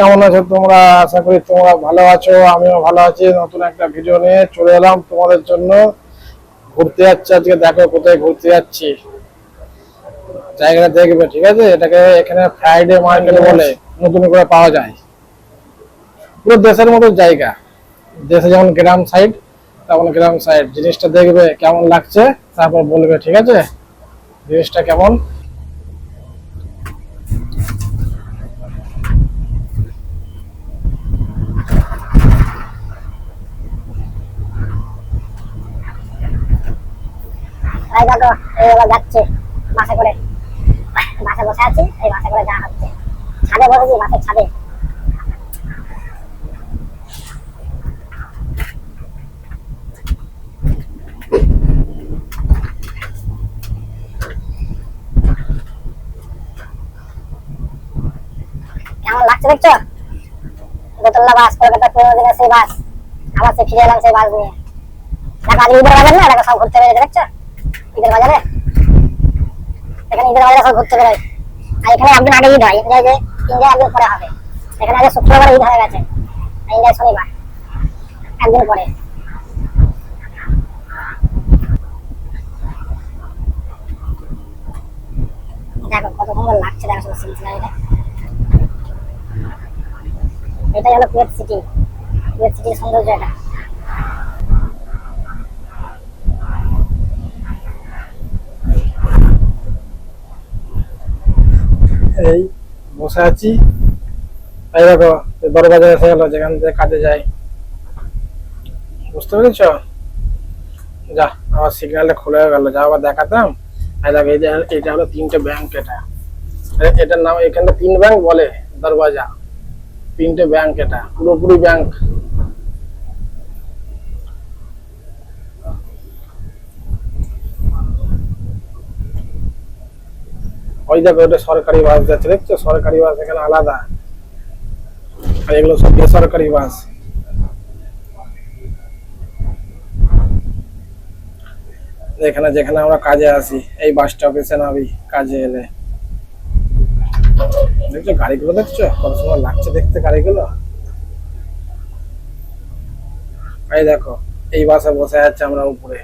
কেমন আছো তোমরা? আশা করি তোমরা ভালো আছো, আমিও ভালো আছি। নতুন একটা ভিডিও নিয়ে চলে এলাম তোমাদের জন্য। ঘুরতে যাচ্ছি আজকে, দেখো কোথায় ঘুরতে যাচ্ছি। জায়গাটা দেখবে, ঠিক আছে? এটাকে এখানে ফ্রাইডে মার্কেট বলে, নতুন করে পাওয়া যায়। পুরো দেশের মতো জায়গা। দেশে যেমন গ্রাম সাইড তেমন গ্রাম সাইড জিনিসটা দেখবে কেমন লাগছে, তারপর বলবে, ঠিক আছে? জিনিসটা কেমন? যাচ্ছে। বাসে করে, বাসে বসে আছি, এই বাসে করে হচ্ছে। ছাদে বসেছি, বাসের ছাদে। কেমন লাগছে দেখছ? দোতলা বাস, কলকাতা পনেরো দিনের সেই বাস। আবার সে ফিরে এলাম সেই বাস নিয়ে। দেখো আজ না? দেখো সব ঘুরতে বেরোচ্ছে দেখছ? ঈদের বাজারে এখানে ঈদের বাজারে সব ঘুরতে বেরোয়। আর এখানে একদিন আগে ঈদ হয় যে একদিন পরে হবে। এখানে আগে শুক্রবার ঈদ হয়ে গেছে শনিবার, একদিন পরে। দেখো কত সুন্দর লাগছে দেখো এটাই হলো সিটি সিটির সৌন্দর্য এটা। এই বসে আছি। এই দেখো, এই দরজা এসে গেল, যেখান থেকে কাজে যাই। বুঝতে পেরেছ? যা আবার সিগন্যালটা খুলে গেল, যা আবার দেখাতাম। এই দেখো এটা হলো তিনটে ব্যাংক এটা। এটার নাম এখানটা তিন ব্যাংক বলে দরওয়াজা। তিনটে ব্যাংক এটা, পুরোপুরি ব্যাংক। ওই দেখো ওটা সরকারি বাস যাচ্ছে। দেখছ, সরকারি বাস এখানে আলাদা। আর এগুলো সব বেসরকারি বাস। এখানে যেখানে আমরা কাজে আসি এই বাস স্টপেজে নামি কাজে এলে। দেখছ, গাড়িগুলো দেখছ, কত সুন্দর লাগছে দেখতে গাড়িগুলো। এই দেখো, এই বাসে বসে যাচ্ছে আমরা উপরে।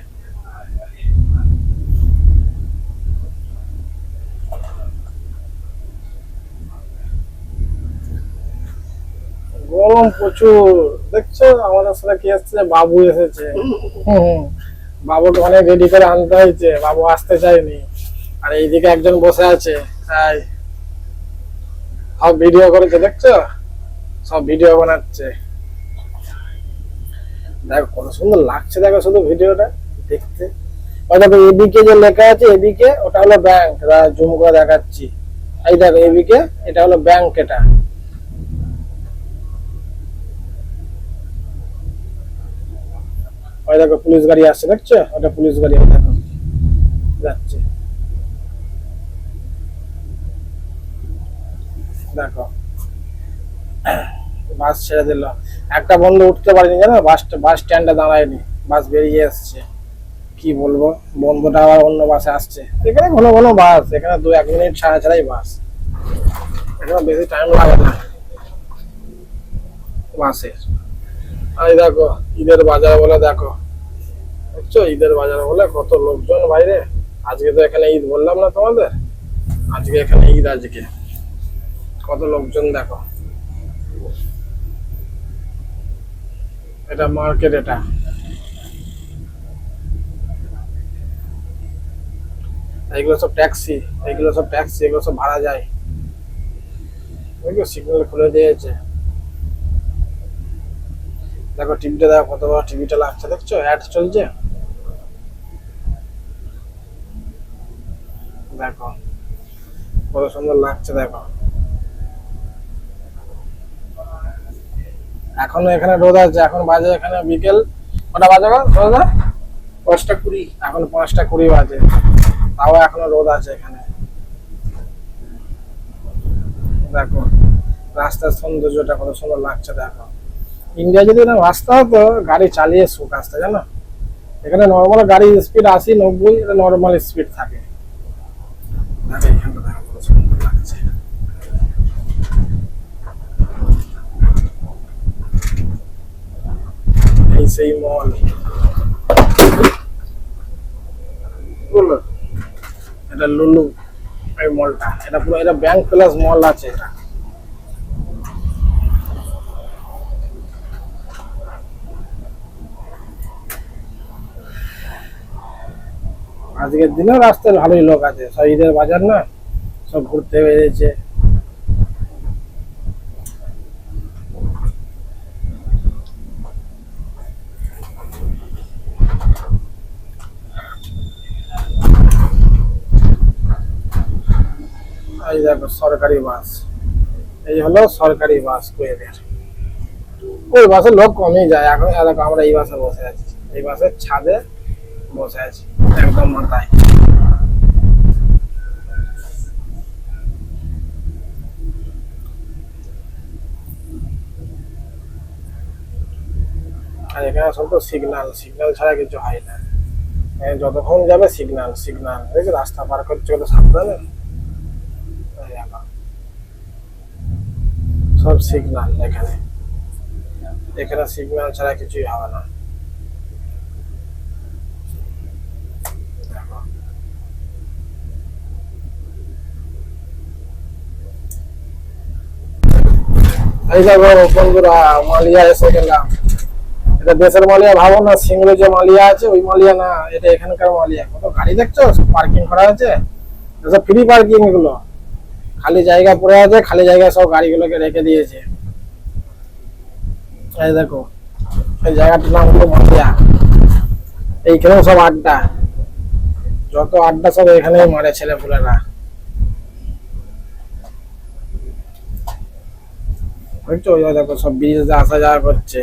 গরম প্রচুর। দেখছ? আমাদের সাথে কি এসছে বাবু এসেছে। বাবুকে অনেক রেডি করে আনতে হয়েছে। বাবু আসতে চায়নি। আর এইদিকে একজন বসে আছে। তাই সব ভিডিও করেছে, দেখছ? সব ভিডিও বানাচ্ছে। দেখো, কত সুন্দর লাগছে দেখো শুধু ভিডিওটা দেখতে। ওই দেখো এদিকে যে লেখা আছে এদিকে ওটা হলো ব্যাংক জুম করে দেখাচ্ছি। এই দেখো এদিকে এটা হলো ব্যাংক এটা। ওই দেখো, পুলিশ গাড়ি আসছে, দেখছ? ওটা পুলিশ গাড়ি দেখো। যাচ্ছে। দেখো। বাস ছেড়ে দিল। একটা বন্ধু উঠতে পারেনি, জানো? বাস বাস স্ট্যান্ডে দাঁড়ায়নি। বাস বেরিয়ে এসছে। কি বলব? বন্ধুটা আবার অন্য বাসে আসছে। এখানে ঘন ঘন বাস। এখানে দু এক মিনিট ছাড়া ছাড়াই বাস। এখানে বেশি টাইম লাগে না। বাসের এই দেখো, ঈদের বাজার বলে দেখো। দেখছ? ঈদের বাজার বলে কত লোকজন বাইরে। আজকে তো এখানে ঈদ বললাম না তোমাদের? আজকে এখানে ঈদ আজকে। কত লোকজন দেখো। এটা মার্কেট এটা। এইগুলো সব ট্যাক্সি এইগুলো সব ট্যাক্সি, এগুলো সব ভাড়া যায়। সিগন্যাল খুলে দিয়েছে। দেখো, টিভিটা দেখো, কত বড় টিভিটা লাগছে, দেখছ? অ্যাড চলছে? দেখো, কত সুন্দর লাগছে, দেখো। এখনও এখানে রোদ আছে, এখন বাজে এখানে বিকেল কটা বাজে রোদা পাঁচটা কুড়ি, এখন পাঁচটা কুড়ি বাজে। তাও এখনও রোদ আছে এখানে। দেখো, রাস্তার সৌন্দর্যটা কত সুন্দর লাগছে, দেখো। ইন্ডিয়া যদি এরকম রাস্তা হতো, গাড়ি চালিয়ে সুখ আসতো, জানো? এখানে নর্মাল গাড়ি স্পিড আশি, নব্বই নর্মাল স্পিড থাকে। সেই মল এটা লুলু, এই মলটা এটা পুরো, এটা ব্যাংক প্লাস মল আছে এটা। আজকের দিনেও রাস্তায় ভালোই লোক আছে। ঈদের বাজার না, সব ঘুরতে বেরিয়েছে। এই দেখো, সরকারি বাস। এই হলো সরকারি বাস কুয়েতের। ওই বাসে লোক কমই যায়। এখন আমরা এই বাসে বসে আছি। এই বাসের ছাদে বসে আছি। একদম মাথায়। আর এখানে সব তো সিগন্যাল সিগন্যাল ছাড়া কিছু হয় না। যতক্ষণ যাবে সিগন্যাল সিগন্যাল দেখছি রাস্তা পার করছে কত সাবধানে। সব সিগন্যাল এখানে। এখানে সিগন্যাল ছাড়া কিছুই হবে না। মালিয়া এসে গেলাম। এটা দেশের মালিয়া, ভাবো না যে মালিয়া আছে, ওই মালিয়া না, এটা এখানকার মালিয়া। কত গাড়ি দেখছ? পার্কিং করা আছে? ফ্রি পার্কিং এগুলো। খালি জায়গা পড়ে আছে, খালি জায়গায় সব গাড়িগুলোকে রেখে দিয়েছে। দেখো জায়গাটার নাম হলো মালিয়া। এইখানেও সব আড্ডা। যত আড্ডা সব এখানেই মারে ছেলে ওই দেখো সব ব্রিজ আসা যাওয়া করছে।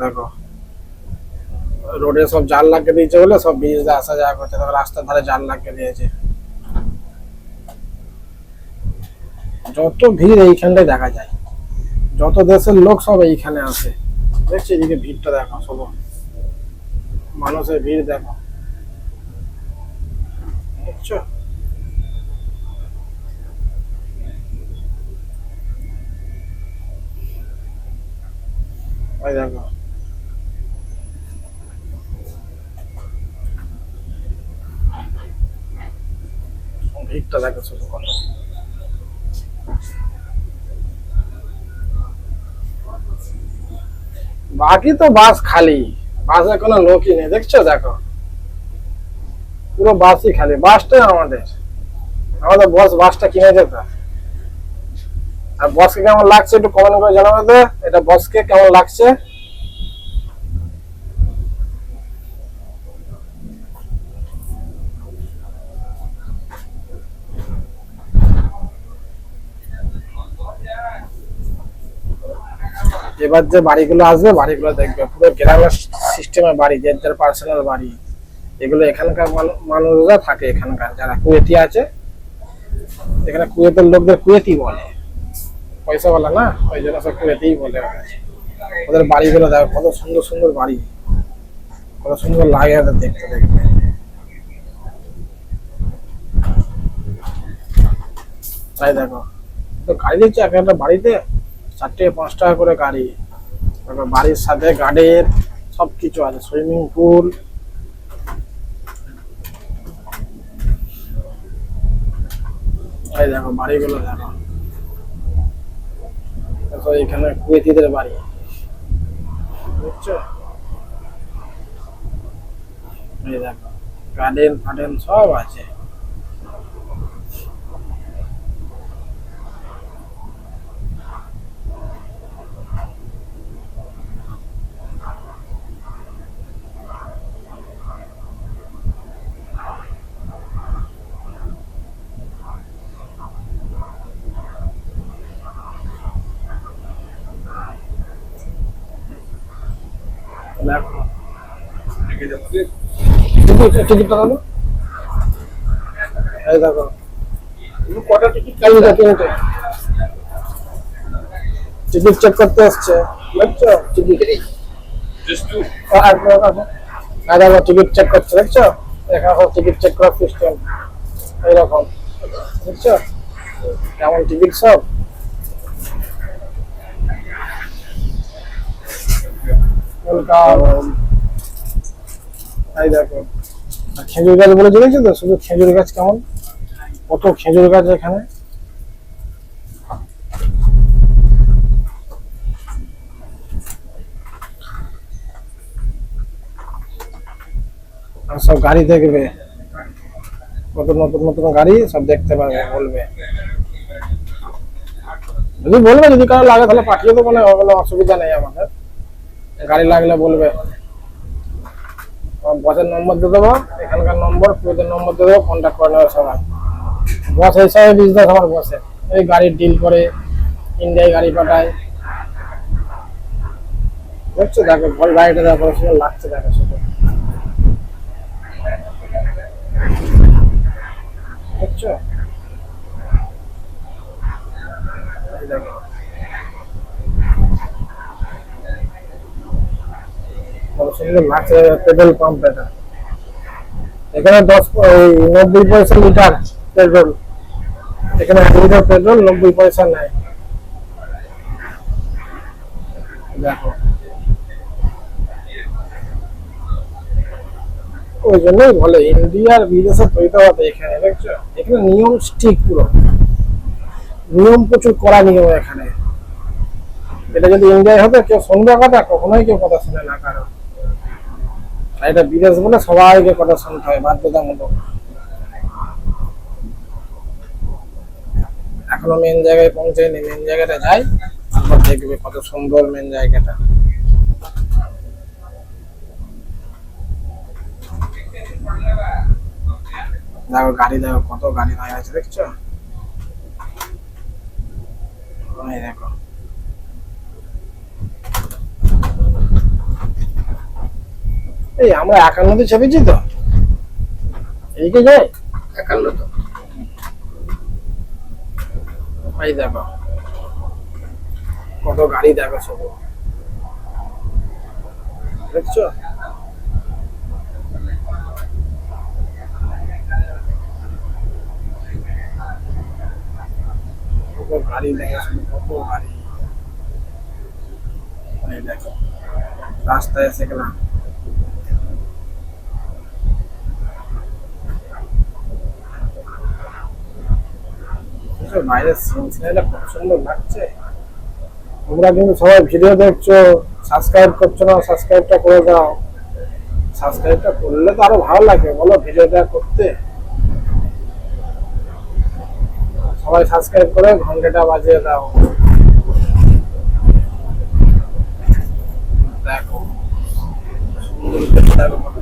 দেখো। রোডে সব জাল লাগিয়ে দিয়েছে বলে সব ব্রিজ আসা যাওয়া করছে। দেখো রাস্তার ধারে জাল লাগিয়ে দিয়েছে। যত ভিড় এইখানটায় দেখা যায়, যত দেশের লোক সব এইখানে আসে। দেখছি এদিকে ভিড়টা দেখো সব। মানুষের ভিড় দেখো। বুঝছ বাকি তো বাস খালি। বাসে কোনো লোকই নেই, দেখছ দেখো? পুরো বাসই খালি। বাসটাই আমাদের। আমাদের বস বাসটা কিনে যেত আর বসকে কেমন লাগছে একটু কমেন্ট করে জানাবে তো? এটা বসকে কেমন লাগছে? এবার যে বাড়িগুলো আসবে, বাড়িগুলো দেখবে। পুরো গ্রামের সিস্টেমের বাড়ি, যে যার পার্সোনাল বাড়ি। এগুলো এখানকার মানু- মানুষরা থাকে এখানকার। যারা কুয়েতি আছে, এখানে কুয়েতের লোকদের কুয়েতি বলে। পয়সা বলে না, ওই জন্য সব কুয়েতেই বলে ওদের বাড়িগুলো দেখো, কত সুন্দর সুন্দর বাড়ি। কত সুন্দর লাগে ওদের দেখতে দেখতে। তাই দেখো। তো গাড়ি দিচ্ছে এক একটা বাড়িতে চার থেকে পাঁচ টাকা করে গাড়ি। তারপর বাড়ির সাথে গার্ডেন সব কিছু আছে, সুইমিং পুল। এই দেখো, বাড়িগুলো দেখো। দেখো এখানে কুয়েতিদের বাড়ি। বুঝছ? দেখো গার্ডেন ফার্ডেন সব আছে। টিকিট দেখো কটা টিকিট তিনটে তিনটে টিকিট চেক করতে এসছে বুঝছ? টিকিট দেখো টিকিট চেক করছে দেখছ এখানে সব টিকিট চেক করার সিস্টেম এইরকম বুঝছ কেমন টিকিট সব? ওয়েলকাম দেখো খেজুর গাছ বলে দেখেছ তো শুধু খেজুর গাছ কেমন কত খেজুর গাছ এখানে সব গাড়ি দেখবে কত নতুন নতুন গাড়ি সব দেখতে পারবে বলবে যদি বলবে যদি কারও লাগে তাহলে পাঠিয়ে দেবো না ওগুলো অসুবিধা নেই আমাদের। গাড়ি লাগলে বলবে। বসের নম্বর দিয়ে দেবো, এখানকার নম্বর পুরোদের নম্বর দিয়ে দেবো কন্ট্যাক্ট করে নেবে সবাই। বস হিসাবে বিজনেস আমার বসে এই গাড়ির ডিল করে ইন্ডিয়ায় গাড়ি পাঠায়। দেখছ, দেখো ভয় গাড়িটা দেখো সুন্দর লাগছে, দেখো, শুধু। দেখছ? কত সুন্দর পেট্রোল পাম্প এটা এখানে দশ নব্বই পয়সা লিটার পেট্রোল। এখানে এক লিটার পেট্রোল নব্বই পয়সা নেয়। দেখো। ওই জন্যই বলে, ইন্ডিয়ার বিদেশে তৈরি হতে এখানে, দেখছ? এখানে নিয়ম ঠিক পুরো। নিয়ম প্রচুর কড়া নিয়ম এখানে। এটা যদি ইন্ডিয়ায় হতো, কেউ শুনবে কথা, কখনোই কেউ কথা শুনে না কারও আর এটা বিদেশ বলে সবাইকে কথা শুনতে হয়, বাধ্যতামূলক। এখনও মেন জায়গায় পৌঁছায়নি মেন জায়গাটা যাই, তারপর দেখবে কত সুন্দর মেন জায়গাটা। দেখো গাড়ি, দেখো কত গাড়ি দাঁড়িয়ে আছে, দেখছ? দেখো। এই, আমরা একান্নতে চেপেছি তো। এইদিকে যাই। একান্ন তো। এই দেখো। কত গাড়ি দেখো শুধু দেখছ? কত গাড়ি দেখো কত গাড়ি। দেখো। রাস্তায় এসে গেলাম বুঝছ, বাইরের সিন সিনারিটা খুব সুন্দর লাগছে তোমরা কিন্তু সবাই ভিডিও দেখছ সাবস্ক্রাইব করছ না সাবস্ক্রাইবটা করে দাও। সাবস্ক্রাইবটা করলে তো আরও ভালো লাগে বলো ভিডিওটা করতে। সবাই সাবস্ক্রাইব করে ঘন্টাটা বাজিয়ে দাও। দেখো। সুন্দর দেখো কত।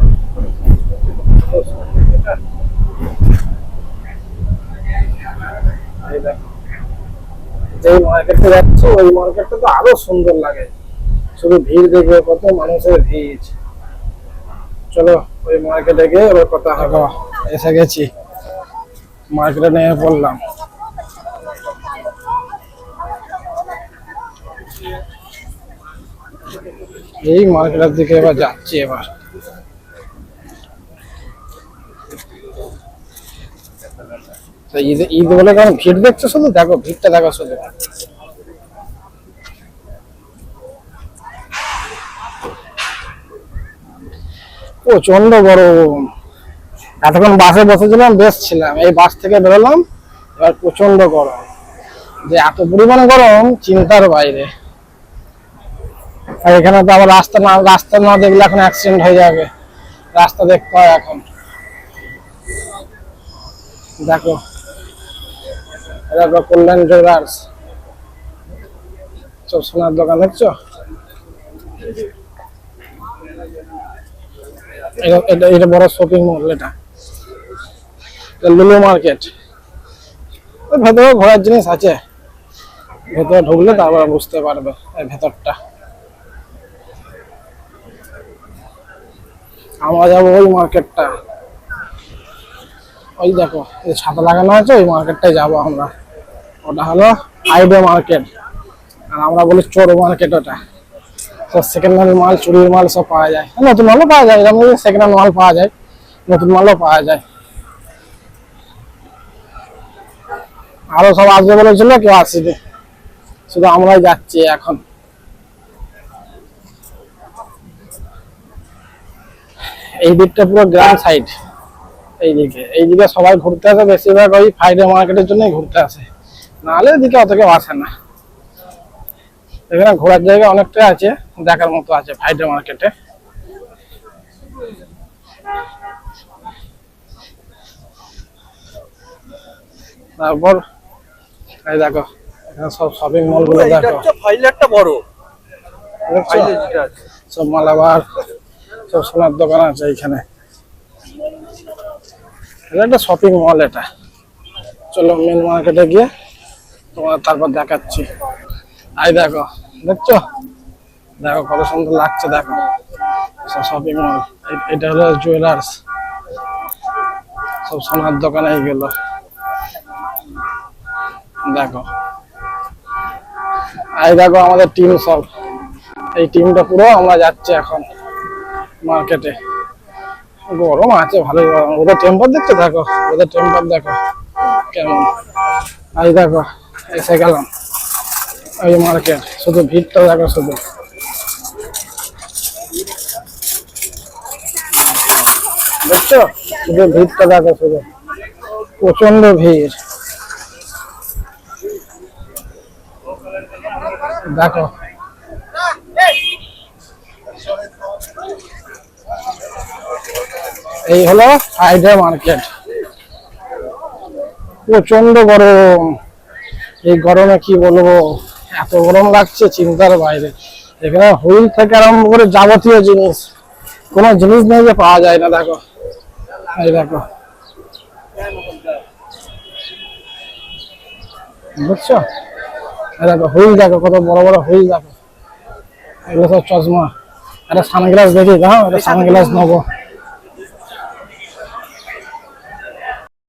কত সুন্দর এটা। এই দেখো যেই মার্কেটে যাচ্ছে, ওই মার্কেটটা তো আরও সুন্দর লাগে। শুধু ভিড় দেখবে, কত মানুষের ভিড়। চলো, ওই মার্কেটে গিয়ে এবার কথা হবে। এসে গেছি। মার্কেটে নেমে পড়লাম। এই মার্কেটের দিকে এবার যাচ্ছি এবার। ঈদ ঈদ বলে কেমন? ভিড় দেখছ শুধু? দেখো, ভিড়টা দেখো শুধু। প্রচণ্ড গরম। এতক্ষণ বাসে বসেছিলাম, বেশ ছিলাম। এই বাস থেকে বেরোলাম, এবার প্রচণ্ড গরম। যে এত পরিমাণ গরম, চিন্তার বাইরে। আর এখানে তো আবার রাস্তা না রাস্তা না দেখলে এখন অ্যাক্সিডেন্ট হয়ে যাবে। রাস্তা দেখতে হয় এখন। দেখো। দেখো কল্যাণ জুয়েলার্স। সব সোনার দোকান, দেখছ? এটা বড় শপিং মল এটা। লুলু মার্কেট। ভেতরে ঘোরার জিনিস আছে। ভেতরে ঢুকলে তারপরে বুঝতে পারবে ভেতরটা। আমরা যাব ওই মার্কেটটা। ওই দেখো ছাতা লাগানো আছে, ওই মার্কেটটাই যাব আমরা। ওটা হলো হাইডে মার্কেট। আর আমরা বলি চোর মার্কেট ওটা। তো সেকেন্ড হ্যান্ড মাল, চুরির মাল সব পাওয়া যায়। নতুন মালও পাওয়া যায়, এরকম সেকেন্ড হ্যান্ড মাল পাওয়া যায়, নতুন মালও পাওয়া যায়। আরও সব আসবে বলেছিল, কেউ আসবে শুধু আমরাই যাচ্ছি এখন। এই দিকটা পুরো গ্রাম সাইড এইদিকে এইদিকে সবাই ঘুরতে আসে, বেশিরভাগ ওই ফ্রাইডে মার্কেটের জন্যই ঘুরতে আসে। নাহলে এদিকে অত কেউ আসে না। এখানে ঘোরার জায়গা অনেকটাই আছে দেখার মতো আছে ফ্রাইডে মার্কেটে। তারপর এই দেখো এখানে সব শপিং মলগুলো দেখো। ফাইলারটা বড়। সব মালাবার সব সোনার দোকান আছে এইখানে। এটা একটা শপিং মল এটা। চলো মেন মার্কেটে গিয়ে তোমার তারপর দেখাচ্ছি। আই দেখো, দেখছ? দেখো কত সুন্দর লাগছে, দেখো। শপিং মল এটা হলো জুয়েলার্স সব সোনার দোকানে এইগুলো দেখো। এই দেখো আমাদের টিম সব। এই টিমটা পুরো আমরা যাচ্ছি এখন মার্কেটে গরম আছে, ভালোই গরম। ওদের টেম্পার দেখতে দেখো, ওদের টেম্পার দেখো। কেমন? এই দেখো। এসে গেলাম। এই মার্কেট শুধু ভিড়টা দেখো শুধু। দেখছ শুধু ভিড়টা দেখো শুধু। প্রচণ্ড ভিড়। দেখো। এই হলো ফ্রাইডে মার্কেট। প্রচণ্ড গরম। এই গরমে কি বলব? এত গরম লাগছে চিন্তার বাইরে। এখানে হুইল থেকে আরম্ভ করে যাবতীয় জিনিস, কোনো জিনিস নেই যে পাওয়া যায় না, দেখো। এই দেখো। বুঝছ? দেখো, হুইল দেখো, কত বড় বড় হুইল দেখো। এগুলো সব চশমা। একটা সানগ্লাস দেখি দাও একটা সানগ্লাস নেব।